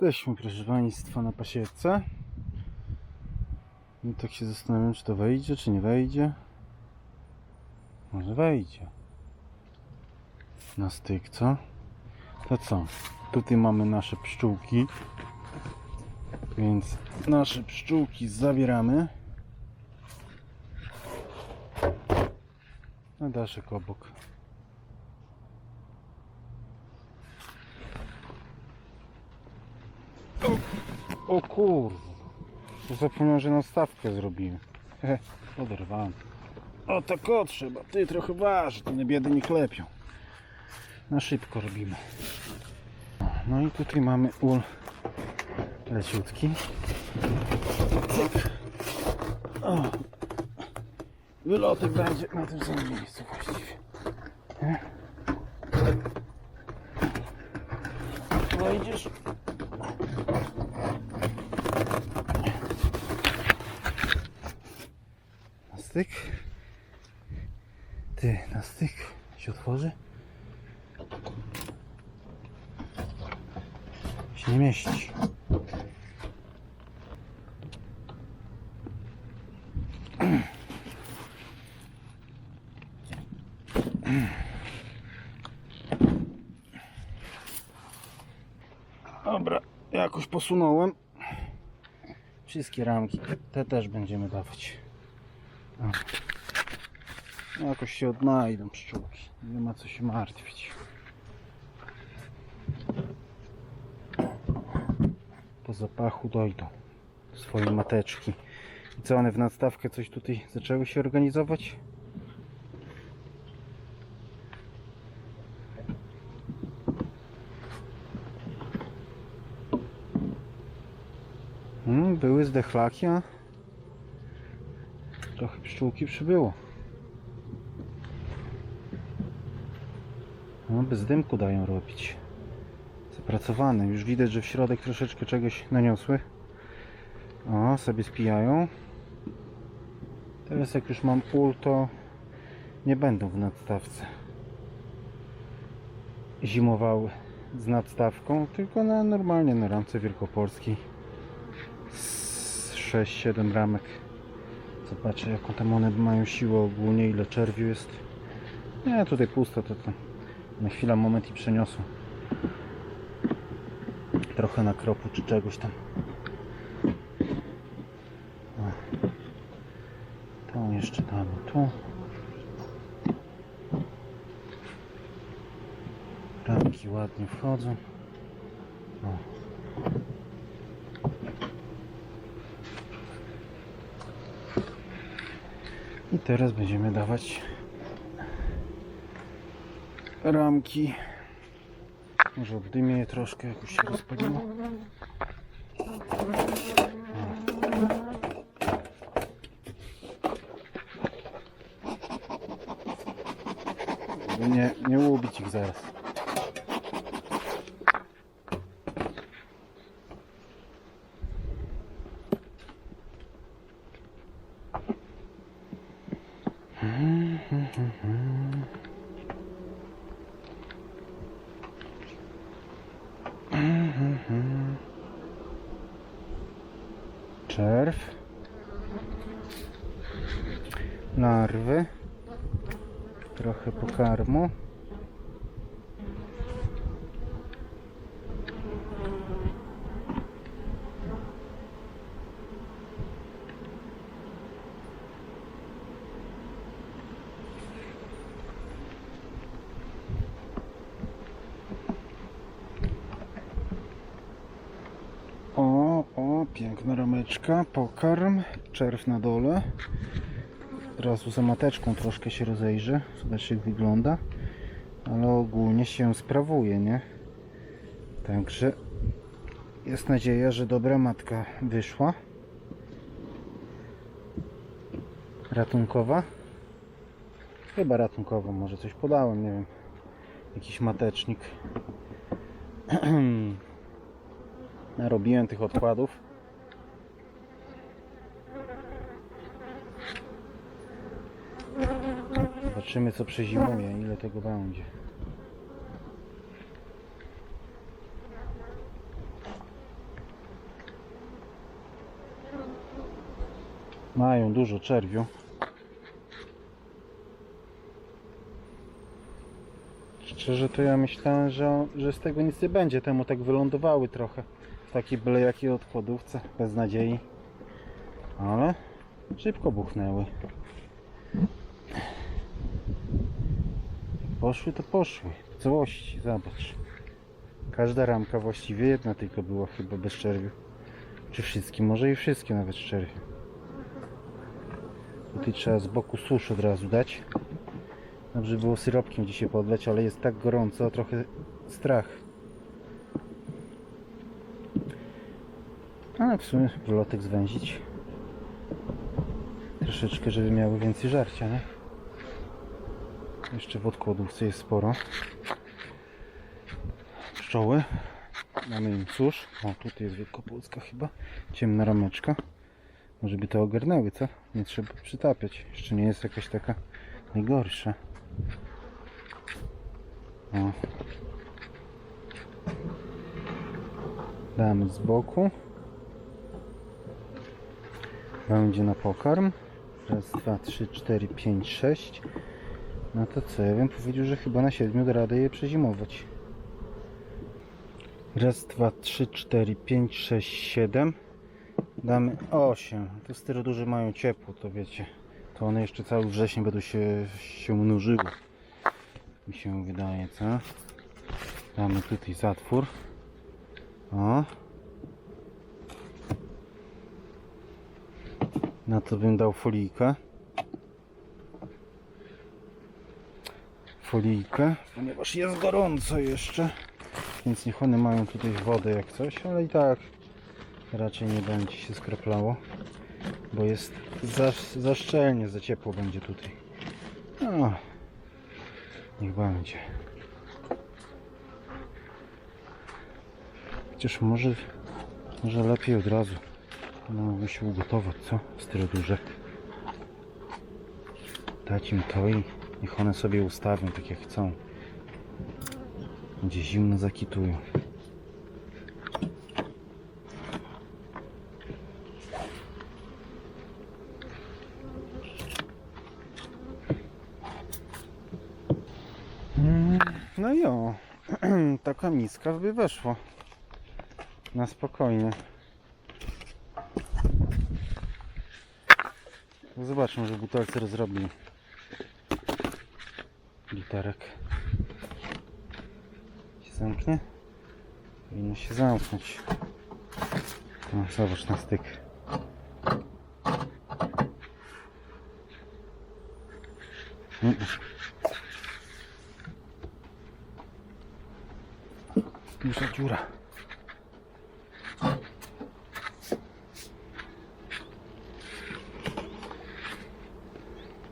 Jesteśmy, proszę Państwa, na pasiece. I tak się zastanawiam, czy to wejdzie, czy nie wejdzie. Może wejdzie. Na styk, co? To co? Tutaj mamy nasze pszczółki. Więc nasze pszczółki zabieramy. Na daszek obok. O. To zapomniałem, że nastawkę zrobiłem. Oderwałem. O tak o trzeba. Ty trochę waży, to biedy nie klepią. Na szybko robimy. No i tutaj mamy ul leciutki. O. Wylotek będzie na tym samym miejscu właściwie. Wejdziesz. Styk. Ty, na styk się otworzy. Się nie mieści. Dobra, jakoś posunąłem. Wszystkie ramki, te też będziemy dawać. O. Jakoś się odnajdą pszczółki. Nie ma co się martwić. Po zapachu dojdą do swojej mateczki. I co one w nadstawkę coś tutaj zaczęły się organizować? Hmm, były zdechlaki, a trochę pszczółki przybyło. No, bez dymku dają robić. Zapracowane. Już widać, że w środek troszeczkę czegoś naniosły. O, sobie spijają. Teraz jak już mam pól, to nie będą w nadstawce zimowały z nadstawką, tylko na normalnie na ramce wielkopolskiej z 6-7 ramek. Zobaczę jaką tam one mają siłę ogólnie, ile czerwiu jest. Nie, tutaj pusto, to, to na chwilę, moment i przeniosą. Trochę na kropu czy czegoś tam. Tą jeszcze damy tu. Ramki ładnie wchodzą. O. I teraz będziemy dawać ramki. Może oddymię je troszkę, jak już się rozpaliło. Nie, nie łubić ich zaraz. Czerw. Larwy. Trochę pokarmu. O, o, piękna pokarm, czerw na dole. Od razu za mateczką troszkę się rozejrzę, zobaczcie jak wygląda. Ale ogólnie się sprawuje, nie? Także jest nadzieja, że dobra matka wyszła. Ratunkowa. Chyba ratunkowa, może coś podałem, nie wiem. Jakiś matecznik. Narobiłem tych odkładów. Zobaczymy co przezimuje, ile tego będzie. Mają dużo czerwiu. Szczerze to ja myślałem, że, że z tego nic nie będzie, temu tak wylądowały trochę. Takie byle jakie odkładówce, bez nadziei. Ale szybko buchnęły. Poszły to poszły. W całości, zobacz. Każda ramka właściwie jedna tylko była chyba bez czerwiu. Czy wszystkie? Może i wszystkie nawet z czerwiu. Tutaj trzeba z boku susz od razu dać. Dobrze było syropkiem dzisiaj podleć, ale jest tak gorąco, trochę strach. Ale w sumie wylotek zwęzić. Troszeczkę, żeby miały więcej żarcia, nie? Jeszcze w odkładówce jest sporo. Pszczoły. Mamy im cóż. O, tutaj jest wielkopolska chyba. Ciemna rameczka. Może by to ogarnęły, co? Nie trzeba przytapiać. Jeszcze nie jest jakaś taka najgorsza. O. Damy z boku. Będzie na pokarm. Raz, dwa, trzy, cztery, pięć, sześć. No to co? Ja bym powiedział, że chyba na siedmiu da radę je przezimować. Raz, dwa, trzy, cztery, pięć, sześć, siedem. Damy 8. Te styroduże mają ciepło, to wiecie. To one jeszcze cały wrzesień będą się, się mnożyły. Mi się wydaje, co? Damy tutaj zatwór. O. Na to bym dał folijkę. Folijkę, ponieważ jest gorąco jeszcze. Więc niech one mają tutaj wodę jak coś, ale i tak raczej nie będzie się skroplało, bo jest za, za szczelnie, za ciepło będzie tutaj. No, niech będzie. Chociaż może, może lepiej od razu. Mogę się ugotować, co? Styrodurzek. Dać im to i niech one sobie ustawią tak jak chcą. Będzie zimno zakitują. Mm, No i o, taka miska by weszła. Na spokojnie. Zobaczmy, że butelce rozrobił literek. Się zamknie? Powinno się zamknąć. No, zobacz na styk. Mm. Dziura.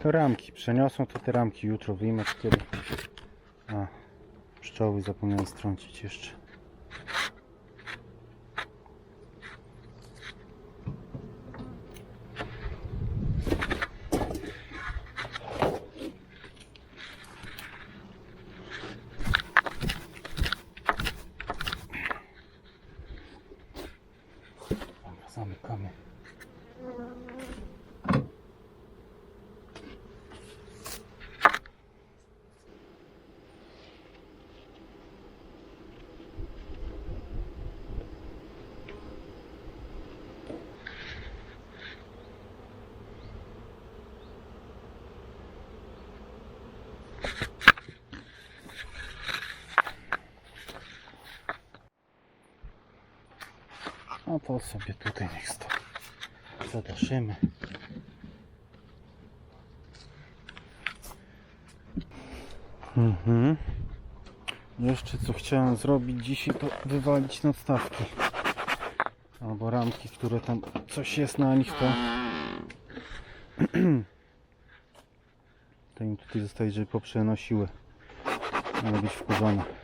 To ramki. Przeniosą to te ramki jutro. Wyjmę kiedy. A, pszczoły zapomniałem strącić jeszcze. Dobra, zamykamy. No to sobie tutaj niech stoi. Zadaszymy. Mhm. Jeszcze co chciałem zrobić dzisiaj to wywalić nadstawki. Albo ramki, które tam coś jest na nich to to im tutaj zostaje, żeby poprzenosiły. Ale być wkurzone.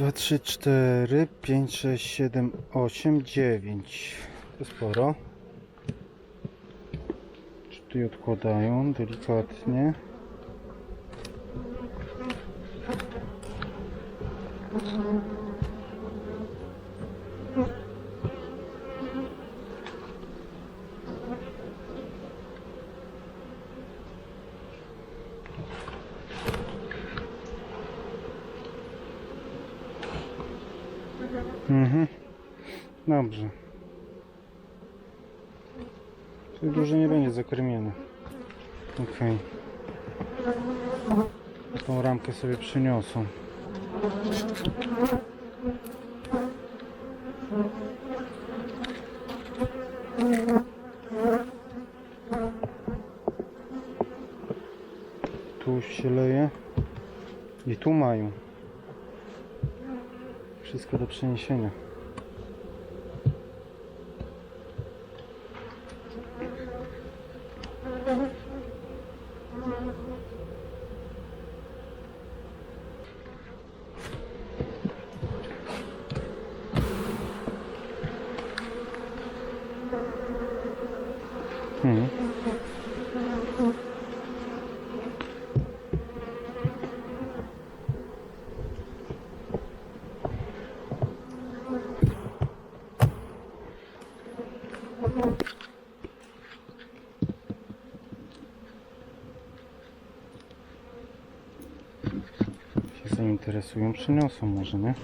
Raz, dwa, trzy, cztery, pięć, sześć, siedem, osiem, dziewięć. To sporo. Czy odkładają delikatnie? Mhm. Dobrze. Tu zakarmione. Okej. Tą ramkę sobie przyniosą. Tu się leje. I tu mają. Wszystko do przeniesienia. Się zainteresują, przyniosą może, nie?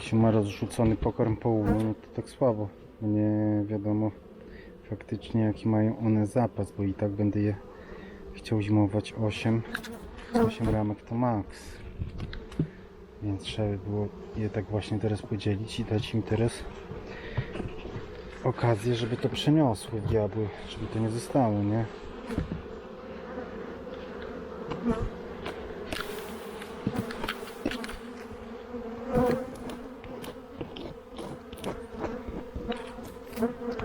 Się ma rozrzucony pokarm po ulu, no to tak słabo. Bo nie wiadomo faktycznie jaki mają one zapas, bo i tak będę je chciał zimować 8. 8 ramek to maks. Więc trzeba by było je tak właśnie teraz podzielić i dać im teraz okazję, żeby to przeniosły diabły, żeby to nie zostało, nie? Mm-hmm.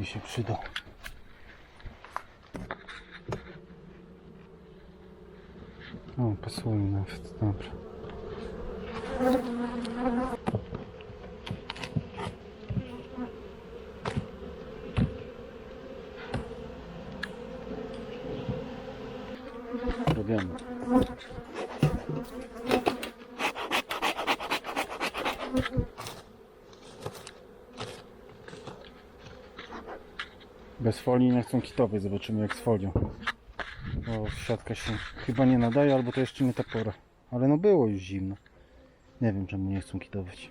by się przydał. O, pasuje nawet, dobra. Robiamy. Bez folii nie chcą kitowej, zobaczymy jak z folią. Bo siatka się chyba nie nadaje, albo to jeszcze nie ta pora. Ale no było już zimno. Nie wiem czemu nie chcą kitować.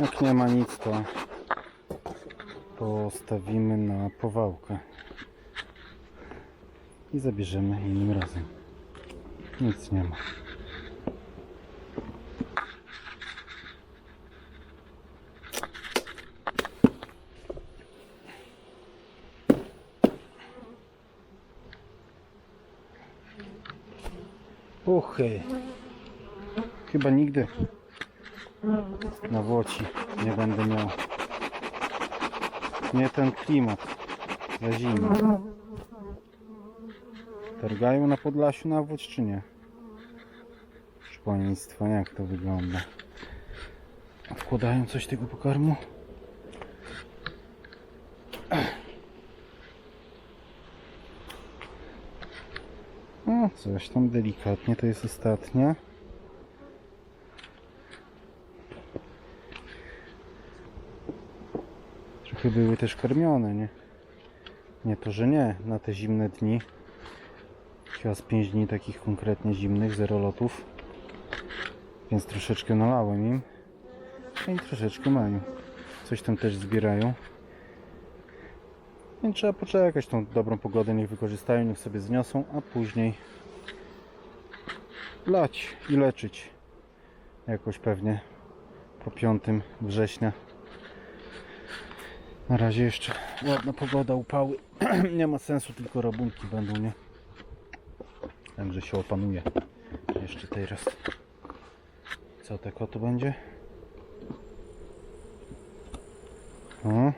Jak nie ma nic, to postawimy na powałkę i zabierzemy innym razem. Nic nie ma. Uchy. Chyba nigdy na Włoci nie będę miał. Nie ten klimat za zimno. Targają na Podlasiu na Włocz czy nie? Państwa, jak to wygląda? Wkładają coś tego pokarmu? No, coś tam delikatnie, to jest ostatnia. Trochę były też karmione, nie? Nie to, że nie, na te zimne dni. Chyba z 5 dni takich konkretnie zimnych, zero lotów. Więc troszeczkę nalałem im. No i troszeczkę mają. Coś tam też zbierają. Więc trzeba poczekać tą dobrą pogodę, niech wykorzystają, niech sobie zniosą, a później lać i leczyć. Jakoś pewnie po 5 września. Na razie jeszcze ładna pogoda, upały. nie ma sensu, tylko rabunki będą, nie? Także się opanuje. Jeszcze teraz. Co tak oto będzie? O.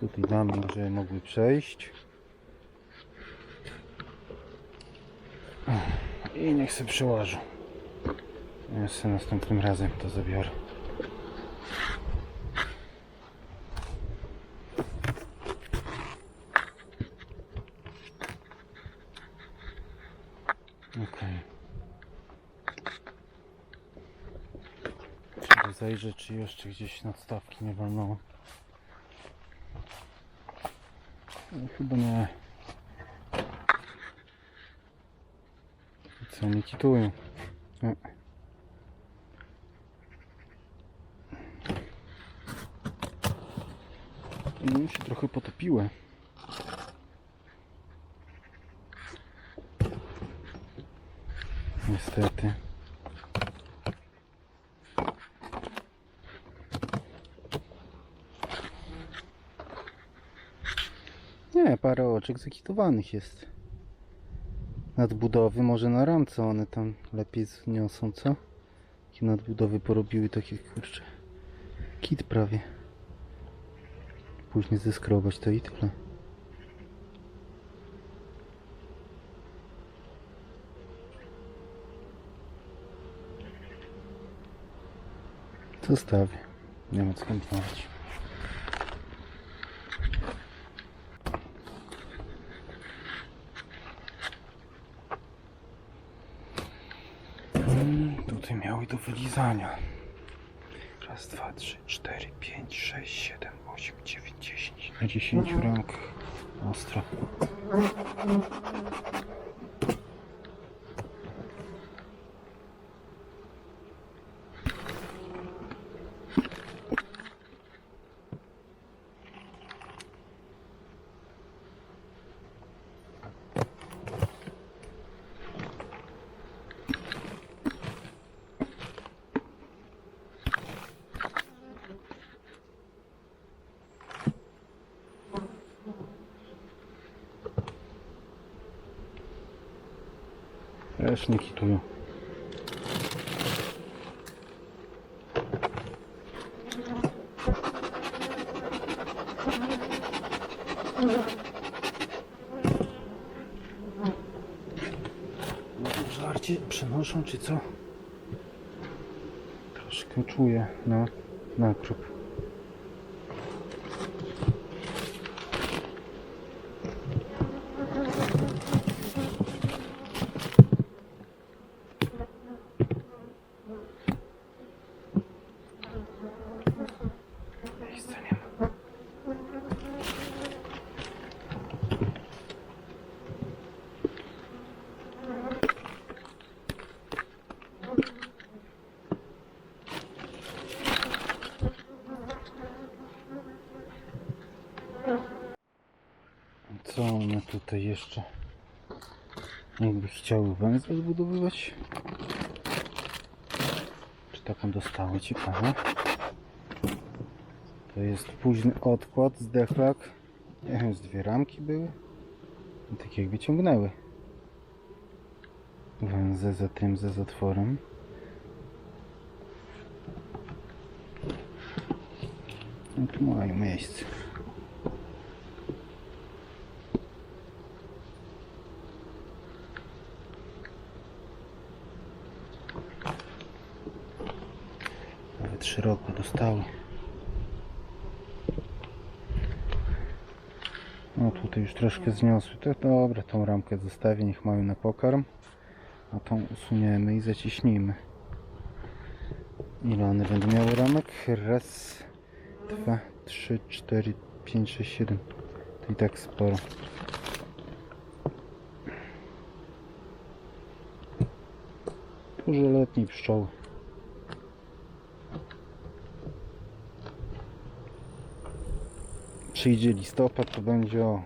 Tutaj damy, że mogły przejść. I niech się przyłożą. Ja sobie następnym razem to zabiorę. Okej. Trzeba zajrzeć, czy jeszcze gdzieś nadstawki nie walnęło. No, chyba nie. Co nie kitują? Nie. No się trochę potopiły. Niestety. Nie, parę oczek zakitowanych jest. Nadbudowy, może na ramce one tam lepiej zniosą, co? Jakie nadbudowy porobiły takie kurcze. Kit prawie. Później zeskrobać to i tyle. Zostawię. Nie ma co kombinować. Mm, Tutaj miały do wylizania. Raz, dwa, trzy, cztery, pięć, sześć, siedem, osiem, dziewięć, dziesięć. Na dziesięciu rękach ostro. Też nie kitują. Może żarcie przenoszą czy co? Troszkę czuję na nakrop. co one tutaj jeszcze? Jakby chciały węzeł zbudowywać? Czy taką dostały ciekawe to jest późny odkład z nie wiem, z dwie ramki były. I tak jakby ciągnęły. Węzeł za tym, za zatworem. No tu mają miejsce. Szeroko dostały. No tutaj już troszkę zniosły. To dobra, tą ramkę zostawię, niech mają na pokarm. A tą usuniemy i zaciśnijmy. Ile one będą miały ramek? Raz, dwa, trzy, cztery, pięć, sześć, siedem. To i tak sporo. Duże letnie pszczoły. Przyjdzie listopad, to będzie o